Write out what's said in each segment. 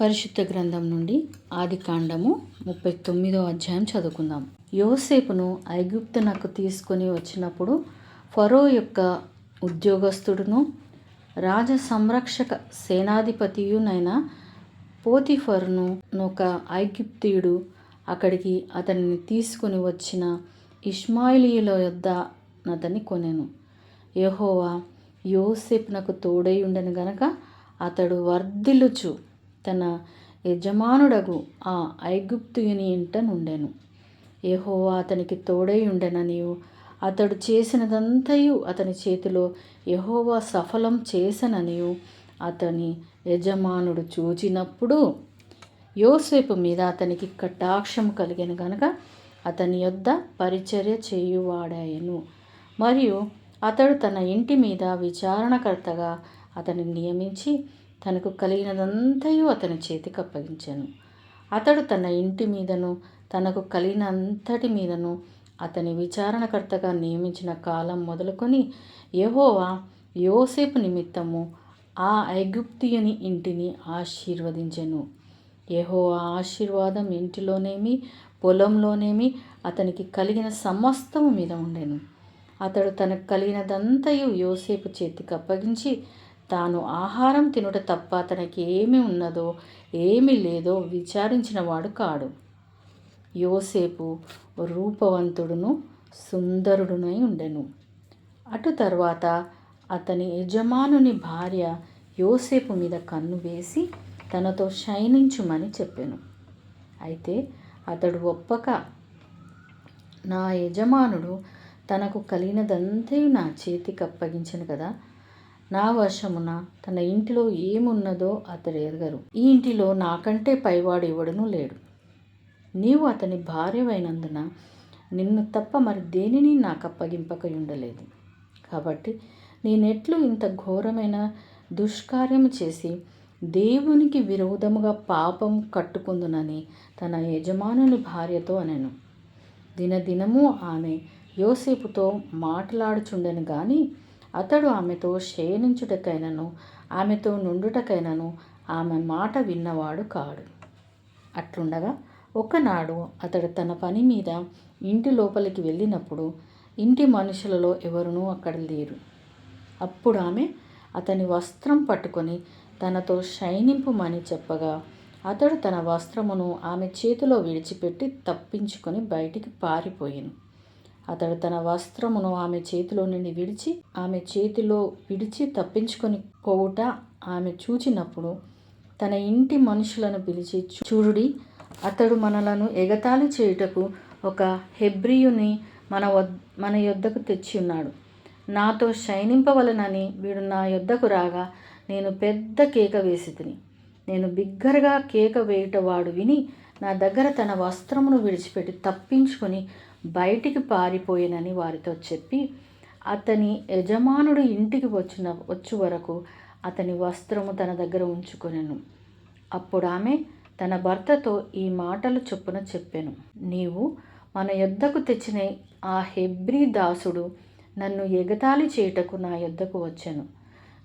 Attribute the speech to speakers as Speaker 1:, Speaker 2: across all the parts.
Speaker 1: పరిశుద్ధ గ్రంథం నుండి ఆది కాండము ముప్పై తొమ్మిదో అధ్యాయం చదువుకుందాం. యోసేపును ఐగుప్తునకు తీసుకొని వచ్చినప్పుడు ఫరో యొక్క ఉద్యోగస్తుడును రాజ సంరక్షక సేనాధిపతియునైన పోతిఫరును ఒక ఐగుప్తియుడు అక్కడికి అతనిని తీసుకొని వచ్చిన ఇస్మాయిలీల యొద్ద అతన్ని కొనెను. యెహోవా యోసేపునకు తోడై ఉండను గనక అతడు వర్ధిల్లుచు తన యజమానుడగు ఆ ఐగుప్తుయుని ఇంట నుండెను. యెహోవా అతనికి తోడై ఉండెననియు అతడు చేసినదంతయు అతని చేతిలో యహోవా సఫలం చేసెననియు అతని యజమానుడు చూచినప్పుడు యోసేపు మీద అతనికి కటాక్షం కలిగిన గనక అతని యొద్ద పరిచర్య చేయువాడాయెను మరియు అతడు తన ఇంటి మీద విచారణకర్తగా అతని నియమించి తనకు కలిగినదంతయు అతని చేతికి అప్పగించాను. అతడు తన ఇంటి మీదను తనకు కలిగిన అంతటి మీదను అతని విచారణకర్తగా నియమించిన కాలం మొదలుకొని యహోవా యోసేపు నిమిత్తము ఆ ఐగుప్తియుని ఇంటిని ఆశీర్వదించెను. యహోవా ఆశీర్వాదం ఇంటిలోనేమి పొలంలోనేమి అతనికి కలిగిన సమస్తము మీద ఉండెను. అతడు తనకు కలిగినదంతయు యోసేపు చేతికి అప్పగించి తాను ఆహారం తినుట తప్ప తనకి ఏమి ఉన్నదో ఏమి లేదో విచారించినవాడు కాడు. యోసేపు రూపవంతుడును సుందరుడునై ఉండెను. అటు తర్వాత అతని యజమానుని భార్య యోసేపు మీద కన్ను వేసి తనతో శయనించుమని చెప్పాను. అయితే అతడు ఒప్పక నా యజమానుడు తనకు కలిగినదంతయు నా చేతికి అప్పగించను కదా నా వశమున తన ఇంటిలో ఏమున్నదో అతడు ఎరగరు. ఈ ఇంటిలో నాకంటే పైవాడు ఎవడునూ లేడు. నీవు అతని భార్యవైనందున నిన్ను తప్ప మరి దేనిని నాకు అప్పగింపక ఉండలేదు కాబట్టి నేనెట్లు ఇంత ఘోరమైన దుష్కార్యము చేసి దేవునికి విరోధముగా పాపం కట్టుకుందునని తన యజమానుని భార్యతో అనెను. దినదినము ఆమె యోసేపుతో మాట్లాడుచుండెను కానీ అతడు ఆమెతో శయనించుటకైనను ఆమెతో నుండుటకైనను ఆమె మాట విన్నవాడు కాడు. అట్లుండగా ఒకనాడు అతడు తన పని మీద ఇంటి లోపలికి వెళ్ళినప్పుడు ఇంటి మనుషులలో ఎవరునూ అక్కడ లేరు. అప్పుడు ఆమె అతని వస్త్రం పట్టుకొని తనతో శయనింపుమని చెప్పగా అతడు తన వస్త్రమును ఆమె చేతిలో విడిచిపెట్టి తప్పించుకొని బయటికి పారిపోయాను. అతడు తన వస్త్రమును ఆమె చేతిలో నుండి విడిచి ఆమె చేతిలో విడిచి తప్పించుకొని పోవుట ఆమె చూచినప్పుడు తన ఇంటి మనుషులను పిలిచి చూడుడి అతడు మనలను ఎగతాళి చేయుటకు ఒక హెబ్రియుని మన వద్ మన యొద్దకు తెచ్చి ఉన్నాడు నాతో శయనింపవలనని వీడు నా యొద్దకు రాగా నేను పెద్ద కేక వేసి తిని నేను బిగ్గరగా కేక వేయుట వాడు విని నా దగ్గర తన వస్త్రమును విడిచిపెట్టి తప్పించుకొని బయటికి పారిపోయినని వారితో చెప్పి అతని యజమానుడు ఇంటికి వచ్చిన వచ్చు వరకు అతని వస్త్రము తన దగ్గర ఉంచుకొనెను. అప్పుడు ఆమె తన భర్తతో ఈ మాటలు చొప్పున చెప్పాను. నీవు మన యొద్దకు తెచ్చిన ఆ హెబ్రీ దాసుడు నన్ను ఎగతాళి చేయుటకు నా యొద్దకు వచ్చాను.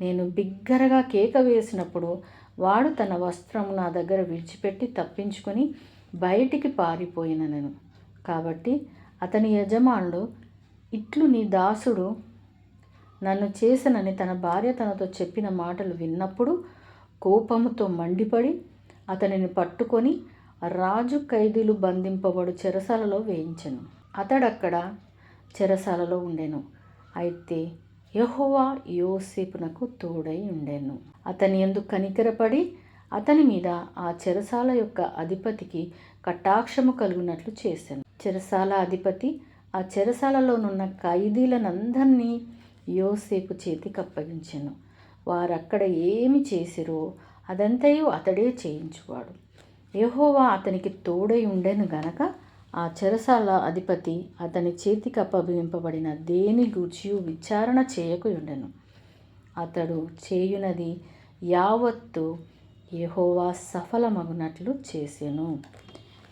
Speaker 1: నేను బిగ్గరగా కేక వేసినప్పుడు వాడు తన వస్త్రము నా దగ్గర విడిచిపెట్టి తప్పించుకొని బయటికి పారిపోయినను కాబట్టి అతని యజమానుడు ఇట్లు నీ దాసుడు నన్ను చేసనని తన భార్య తనతో చెప్పిన మాటలు విన్నప్పుడు కోపముతో మండిపడి అతనిని పట్టుకొని రాజు ఖైదీలు బంధింపబడు చెరసాలలో వేయించెను. అతడక్కడ చెరసాలలో ఉండెను. అయితే యహోవా యోసేపునకు తోడై ఉండెను. అతని ఎందు కనికరపడి అతని మీద ఆ చెరసాల యొక్క అధిపతికి కటాక్షము కలుగునట్లు చేశాను చెరసాల అధిపతి. ఆ చెరసాలలోనున్న ఖైదీలనందరినీ యోసేపు చేతికి అప్పగించెను వారక్కడ ఏమి చేసిరో అదంతయు అతడే చేయించువాడు. యహోవా అతనికి తోడై ఉండెను గనక ఆ చెరసాల అధిపతి అతని చేతికి అప్పగింపబడిన దేని గూర్చి విచారణ చేయకుండెను అతడు చేయునది యావత్తు యహోవా సఫలమగునట్లు చేసెను.